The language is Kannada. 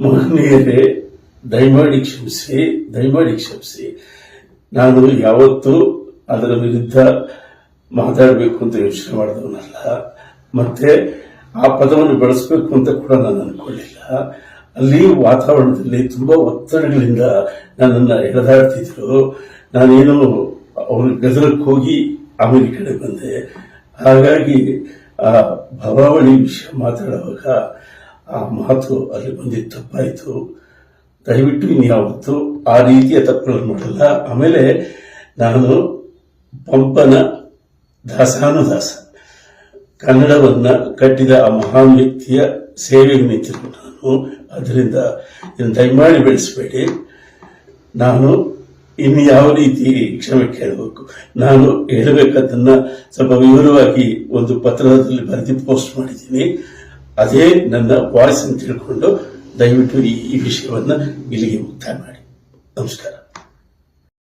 ಮಹನೀಯರೇ, ದಯಮಾಡಿ ಕ್ಷಮಿಸಿ ದಯಮಾಡಿ ಕ್ಷಮಿಸಿ. ನಾನು ಯಾವತ್ತೂ ಅದರ ವಿರುದ್ಧ ಮಾತಾಡಬೇಕು ಅಂತ ಯೋಚನೆ ಮಾಡಿದವನಲ್ಲ. ಮತ್ತೆ ಆ ಪದವನ್ನು ಬಳಸಬೇಕು ಅಂತ ಕೂಡ ನಾನು ಅನ್ಕೊಳ್ಳಿಲ್ಲ ಅಲ್ಲಿ ವಾತಾವರಣದಲ್ಲಿ ತುಂಬಾ ಒತ್ತಡಗಳಿಂದ ನನ್ನನ್ನು ಎಳೆದಾಡ್ತಿದ್ರು ನಾನೇನು ಅವ್ರ ಗದರಕ್ಕೆ ಹೋಗಿ ಆಮೇಲೆ ಕಡೆ ಬಂದೆ. ಹಾಗಾಗಿ ಆ ಭವಾವಳಿ ವಿಷಯ ಮಾತಾಡುವಾಗ ಆ ಮಾತು ಅಲ್ಲಿ ಬಂದಿದ್ದು ತಪ್ಪಾಯಿತು. ದಯವಿಟ್ಟು ಇನ್ಯಾವತ್ತು ಆ ರೀತಿಯ ತಪ್ಪುಗಳನ್ನು ಮಾಡಲ್ಲ. ಆಮೇಲೆ ನಾನು ಪಂಪನ ದಾಸಾನುದಾಸ, ಕನ್ನಡವನ್ನು ಕಟ್ಟಿದ ಆ ಮಹಾನ್ ವ್ಯಕ್ತಿಯ ಸೇವೆಗೆ ನಿಂತಿರುವ ನಾನು. ಅದರಿಂದ ದಯಮಾಡಿ ಬೆಳೆಸಬೇಡಿ. ನಾನು ಇನ್ನು ಯಾವ ರೀತಿ ಕ್ಷಮೆ ಕೇಳಬೇಕು? ನಾನು ಹೇಳಬೇಕಾದನ್ನ ಸ್ವಲ್ಪ ವಿವರವಾಗಿ ಒಂದು ಪತ್ರದಲ್ಲಿ ಬರೆದು ಪೋಸ್ಟ್ ಮಾಡಿದ್ದೀನಿ. ಅದೇ ನನ್ನ ವಾಯ್ಸ್ ಅಂತ ತಿಳ್ಕೊಂಡು ದಯವಿಟ್ಟು ಈ ವಿಷಯವನ್ನ ಇಲ್ಲಿಗೆ ಮುಕ್ತಾಯ ಮಾಡಿ. ನಮಸ್ಕಾರ.